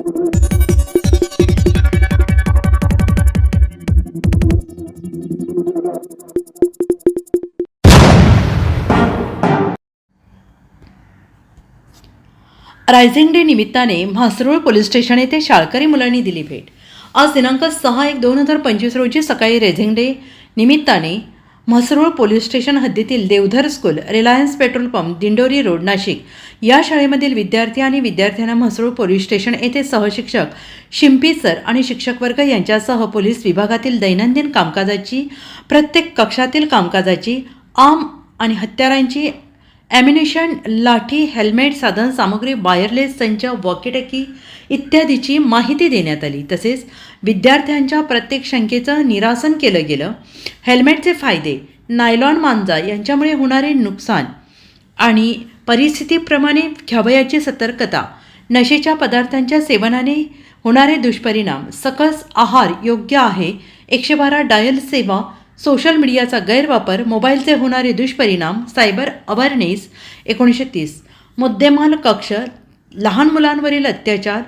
Rising day निमित्ताने म्हासरूळ police station येथे शाळकरी मुलांनी दिली भेट. आज दिनांक सहा एक दोन हजार पंचवीस रोजी सकाळी रेझिंग डे निमित्ताने म्हसरूळ पोलीस स्टेशन हद्दीतील Deodhar school Reliance petrol pump Dindori road Nashik. या शाळेमधील विद्यार्थी आणि विद्यार्थ्यांना म्हसरूळ पोलीस स्टेशन येथे सहशिक्षक शिंपी सर आणि शिक्षक वर्ग यांच्यासह पोलीस विभागातील दैनंदिन कामकाजाची प्रत्येक कक्षातील कामकाजाची आम आणि हत्यारांची ॲम्युनिशन लाठी हेल्मेट साधन सामग्री वायरलेस संच वॉकीटकी इत्यादीची माहिती देण्यात आली. तसेच विद्यार्थ्यांच्या प्रत्येक शंकेचं निरासन केलं गेलं. हेल्मेटचे फायदे नायलॉन मांजा यांच्यामुळे होणारे नुकसान आणि परिस्थितीप्रमाणे घ्यावयाची सतर्कता नशेच्या पदार्थांच्या सेवनाने होणारे दुष्परिणाम सकस आहार योग्य आहे एकशे बारा डायल सेवा सोशल मीडियाचा गैरवापर मोबाईलचे होणारे दुष्परिणाम सायबर अवेअरनेस एकोणीसशे तीस. मुद्देमाल कक्ष लहान मुलांवरील अत्याचार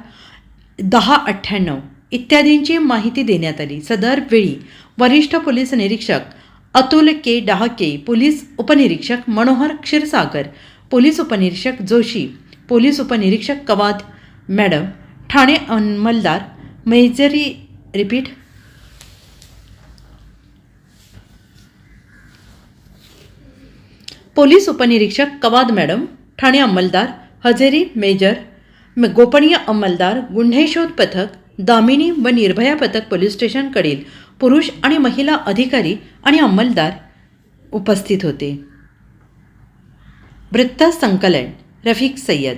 दहा अठ्ठ्याण्णव. इत्यादींची माहिती देण्यात आली. सदर वेळी वरिष्ठ पोलीस निरीक्षक अतुल के. डहाके पोलीस उपनिरीक्षक मनोहर क्षीरसागर पोलीस उपनिरीक्षक जोशी पोलीस उपनिरीक्षक कवाद मॅडम ठाणे अंमलदार मेजरी रिपीट पोलीस उपनिरीक्षक कवाद मॅडम ठाणे अंमलदार हजेरी मेजर गोपनीय अंमलदार गुन्हे शोध पथक दामिनी व निर्भया पथक पोलीस स्टेशनकडील पुरुष आणि महिला अधिकारी आणि अंमलदार उपस्थित होते. वृत्त संकलन रफिक सय्यद